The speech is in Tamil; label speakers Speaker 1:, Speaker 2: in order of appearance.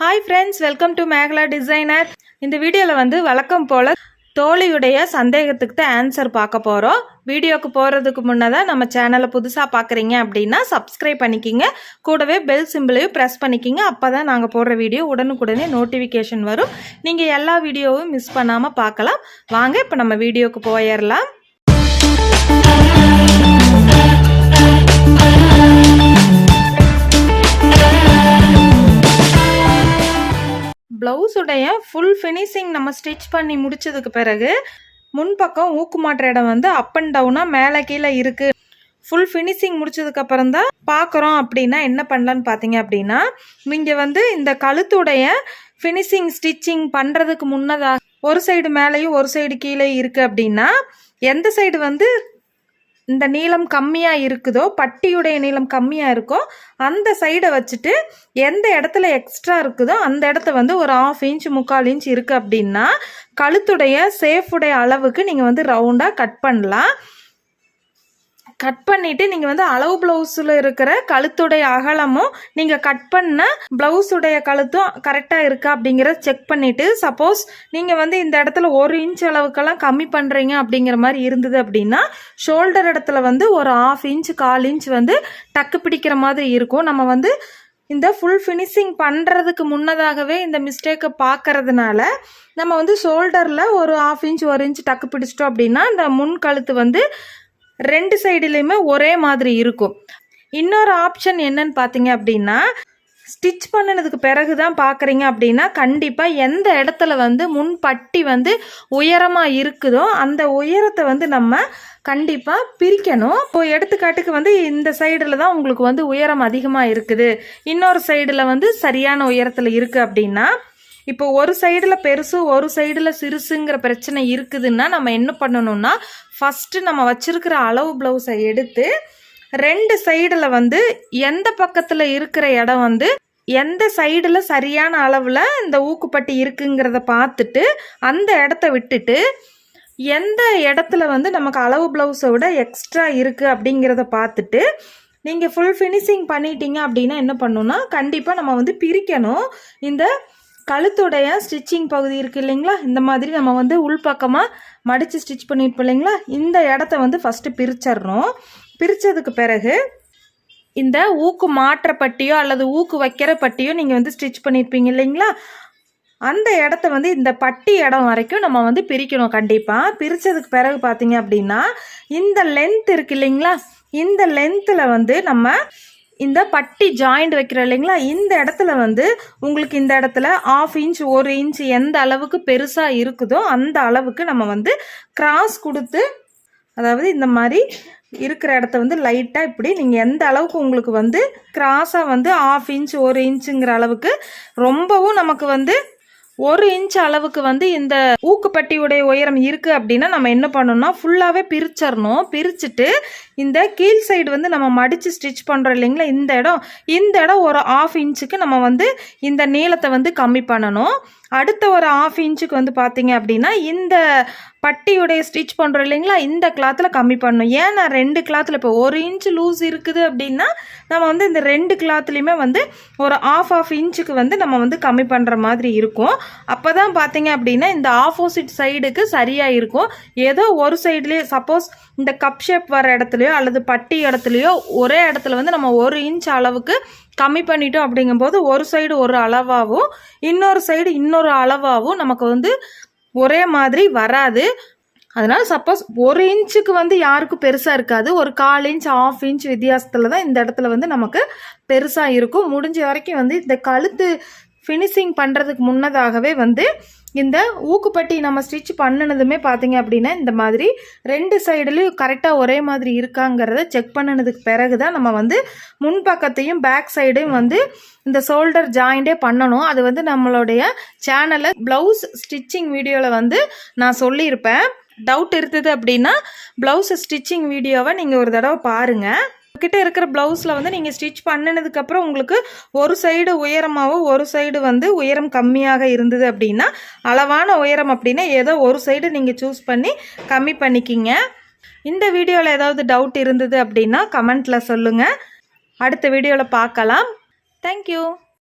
Speaker 1: Hi friends welcome to Megala designer இந்த வீடியோவில் வந்து வழக்கம் போல் தோழியுடைய சந்தேகத்துக்கு தான் ஆன்சர் பார்க்க போகிறோம் வீடியோக்கு போகிறதுக்கு முன்னதான் நம்ம சேனலை புதுசாக பார்க்குறீங்க அப்படின்னா சப்ஸ்கிரைப் பண்ணிக்கிங்க. கூடவே பெல் சிம்பிளையும் ப்ரெஸ் பண்ணிக்கிங்க. அப்போ தான் நாங்கள் போடுற வீடியோ உடனுக்குடனே நோட்டிஃபிகேஷன் வரும். நீங்கள் எல்லா வீடியோவும் மிஸ் பண்ணாமல் பார்க்கலாம். வாங்க இப்போ நம்ம வீடியோக்கு போயிடலாம் ப்ளவுஸுடைய ஃபுல் ஃபினிஷிங் நம்ம ஸ்டிச் பண்ணி முடிச்சதுக்கு பிறகு முன்பக்கம் ஊக்கு மாட்டுற இடம் வந்து அப் அண்ட் டவுனாக மேலே கீழே இருக்குது ஃபுல் ஃபினிஷிங் முடிச்சதுக்கப்புறம் தான் பார்க்குறோம் அப்படின்னா என்ன பண்ணலான்னு பார்த்தீங்க அப்படின்னா நீங்கள் வந்து இந்த கழுத்துடைய ஃபினிஷிங் ஸ்டிச்சிங் பண்ணுறதுக்கு முன்னதாக ஒரு சைடு மேலேயும் ஒரு சைடு கீழே இருக்குது அப்படின்னா எந்த சைடு வந்து இந்த நீளம் கம்மியாக இருக்குதோ பட்டியுடைய நீளம் கம்மியாக இருக்கோ அந்த சைடை வச்சுட்டு எந்த இடத்துல எக்ஸ்ட்ரா இருக்குதோ அந்த இடத்த வந்து ஒரு ஆஃப் இன்ச் முக்கால் இன்ச் இருக்குது அப்படின்னா கழுத்துடைய சேஃபுடைய அளவுக்கு நீங்கள் வந்து ரவுண்டாக கட் பண்ணலாம். கட் பண்ணிவிட்டு நீங்கள் வந்து அளவு ப்ளவுஸில் இருக்கிற கழுத்துடைய அகலமும் நீங்கள் கட் பண்ண ப்ளவுஸுடைய கழுத்தும் கரெக்டாக இருக்கா அப்படிங்கிறத செக் பண்ணிவிட்டு சப்போஸ் நீங்கள் வந்து இந்த இடத்துல ஒரு இன்ச் அளவுக்கெல்லாம் கம்மி பண்ணுறீங்க அப்படிங்கிற மாதிரி இருந்தது அப்படின்னா ஷோல்டர் இடத்துல வந்து ஒரு ஆஃப் இன்ச் கால் இன்ச் வந்து டக்கு பிடிக்கிற மாதிரி இருக்கும். நம்ம வந்து இந்த ஃபுல் ஃபினிஷிங் பண்ணுறதுக்கு முன்னதாகவே இந்த மிஸ்டேக்கை பார்க்கறதுனால நம்ம வந்து ஷோல்டரில் ஒரு ஆஃப் இன்ச் ஒரு இன்ச் டக்கு பிடிச்சிட்டோம் அப்படின்னா இந்த முன் கழுத்து வந்து ரெண்டு சைடுலேயுமே ஒரே மாதிரி இருக்கும். இன்னொரு ஆப்ஷன் என்னன்னு பார்த்தீங்க அப்படின்னா ஸ்டிச் பண்ணினதுக்கு பிறகு தான் பார்க்குறீங்க அப்படின்னா கண்டிப்பாக எந்த இடத்துல வந்து முன் பட்டி வந்து உயரமாக இருக்குதோ அந்த உயரத்தை வந்து நம்ம கண்டிப்பாக பிரிக்கணும். இப்போ எடுத்துக்காட்டுக்கு வந்து இந்த சைடில் தான் உங்களுக்கு வந்து உயரம் அதிகமாக இருக்குது. இன்னொரு சைடில் வந்து சரியான உயரத்தில் இருக்குது அப்படின்னா இப்போ ஒரு சைடில் பெருசு ஒரு சைடில் சிறுசுங்கிற பிரச்சனை இருக்குதுன்னா நம்ம என்ன பண்ணணும்னா ஃபஸ்ட்டு நம்ம வச்சுருக்கிற அளவு ப்ளவுஸை எடுத்து ரெண்டு சைடில் வந்து எந்த பக்கத்தில் இருக்கிற இடம் வந்து எந்த சைடில் சரியான அளவில் இந்த ஊக்குப்பட்டி இருக்குங்கிறத பார்த்துட்டு அந்த இடத்த விட்டுட்டு எந்த இடத்துல வந்து நமக்கு அளவு ப்ளவுஸை விட எக்ஸ்ட்ரா இருக்குது அப்படிங்கிறத பார்த்துட்டு நீங்கள் ஃபுல் ஃபினிஷிங் பண்ணிட்டீங்க அப்படின்னா என்ன பண்ணணும்னா கண்டிப்பாக நம்ம வந்து பிரிக்கணும். இந்த கழுத்துடைய ஸ்டிச்சிங் பகுதி இருக்குது இல்லைங்களா? இந்த மாதிரி நம்ம வந்து உள்பக்கமாக மடித்து ஸ்டிச் பண்ணியிருப்போம் இல்லைங்களா? இந்த இடத்த வந்து ஃபஸ்ட்டு பிரிச்சிடணும் பிரித்ததுக்கு பிறகு இந்த ஊக்கு மாற்ற பட்டியோ அல்லது ஊக்கு வைக்கிற பட்டியோ நீங்கள் வந்து ஸ்டிச் பண்ணியிருப்பீங்க இல்லைங்களா? அந்த இடத்த வந்து இந்த பட்டி இடம் வரைக்கும் நம்ம வந்து பிரிக்கணும் கண்டிப்பாக பிரித்ததுக்கு பிறகு பார்த்தீங்க அப்படின்னா இந்த லென்த் இருக்கு இல்லைங்களா? இந்த லென்த்தில் வந்து நம்ம இந்த பட்டி ஜாயிண்ட் வைக்கிறோம் இல்லைங்களா? இந்த இடத்துல வந்து உங்களுக்கு இந்த இடத்துல ஆஃப் இன்ச் ஒரு இன்ச் எந்த அளவுக்கு பெருசாக இருக்குதோ அந்த அளவுக்கு நம்ம வந்து கிராஸ் கொடுத்து அதாவது இந்த மாதிரி இருக்கிற இடத்த வந்து லைட்டாக இப்படி நீங்கள் எந்த அளவுக்கு உங்களுக்கு வந்து கிராஸாக வந்து ஆஃப் இன்ச் ஒரு இன்ச்சுங்கிற அளவுக்கு ரொம்பவும் நமக்கு வந்து ஒரு இன்ச் அளவுக்கு வந்து இந்த ஊக்குப்பட்டியுடைய உயரம் இருக்குது அப்படின்னா நம்ம என்ன பண்ணணும்னா ஃபுல்லாகவே பிரிச்சிடணும். பிரிச்சுட்டு இந்த கீழ் சைடு வந்து நம்ம மடித்து ஸ்டிச் பண்ணுறோம் இல்லைங்களா இந்த இடம். இந்த இடம் ஒரு ஆஃப் இன்ச்சுக்கு நம்ம வந்து இந்த நீளத்தை வந்து கம்மி பண்ணணும். அடுத்த ஒரு ஆஃப் இன்ச்சுக்கு வந்து பார்த்தீங்க அப்படின்னா இந்த பட்டியுடைய ஸ்டிச் பண்ணுறோம் இல்லைங்களா இந்த கிளாத்தில் கம்மி பண்ணணும். ஏன் நான் ரெண்டு கிளாத்தில் இப்போ ஒரு இன்ச் லூஸ் இருக்குது அப்படின்னா நம்ம வந்து இந்த ரெண்டு கிளாத்துலேயுமே வந்து ஒரு ஆஃப் ஆஃப் இன்ச்சுக்கு வந்து நம்ம வந்து கம்மி பண்ணுற மாதிரி இருக்கும். அப்போ தான் பார்த்தீங்க அப்படின்னா இந்த ஆப்போசிட் சைடுக்கு சரியாக இருக்கும் ஏதோ ஒரு சைட்லேயே சப்போஸ் இந்த கப் ஷேப் வர இடத்துல இடத்துலையோ அல்லது பட்டி இடத்துலையோ ஒரே இடத்துல வந்து நம்ம ஒரு இன்ச் அளவுக்கு கம்மி பண்ணிட்டோம் அப்படிங்கும்போது ஒரு சைடு ஒரு அளவாகவும் இன்னொரு சைடு இன்னொரு அளவாகவும் நமக்கு வந்து ஒரே மாதிரி வராது. அதனால் சப்போஸ் ஒரு இன்ச்சுக்கு வந்து யாருக்கும் பெருசாக இருக்காது. ஒரு கால் இன்ச் ஆஃப் இன்ச் வித்தியாசத்தில் தான் இந்த இடத்துல வந்து நமக்கு பெருசாக இருக்கும். முடிஞ்ச வரைக்கும் வந்து இந்த கழுத்து ஃபினிஷிங் பண்ணுறதுக்கு முன்னதாகவே வந்து இந்த ஊக்குப்பட்டி நம்ம ஸ்டிச் பண்ணினதுமே பார்த்தீங்க அப்படின்னா இந்த மாதிரி ரெண்டு சைடுலேயும் கரெக்டாக ஒரே மாதிரி இருக்காங்கிறத செக் பண்ணினதுக்கு பிறகு தான் நம்ம வந்து முன்பக்கத்தையும் பேக் சைடையும் வந்து இந்த ஷோல்டர் ஜாயிண்டே பண்ணணும். அது வந்து நம்மளுடைய சேனலில் ப்ளவுஸ் ஸ்டிச்சிங் வீடியோவில் வந்து நான் சொல்லியிருப்பேன். டவுட் இருந்தது அப்படின்னா ப்ளவுஸ் ஸ்டிச்சிங் வீடியோவை நீங்கள் ஒரு தடவை பாருங்கள் கிட்ட இருக்கிற ப்ளவுஸில் வந்து நீங்கள் ஸ்டிச் பண்ணினதுக்கப்புறம் உங்களுக்கு ஒரு சைடு உயரமாகவும் ஒரு சைடு வந்து உயரம் கம்மியாக இருந்தது அப்படின்னா அளவான உயரம் அப்படின்னா ஏதோ ஒரு சைடு நீங்கள் சூஸ் பண்ணி கம்மி பண்ணிக்கிங்க. இந்த வீடியோவில் ஏதாவது டவுட் இருந்தது அப்படின்னா கமெண்ட்டில் சொல்லுங்கள் அடுத்த வீடியோவில் பார்க்கலாம். தேங்க்யூ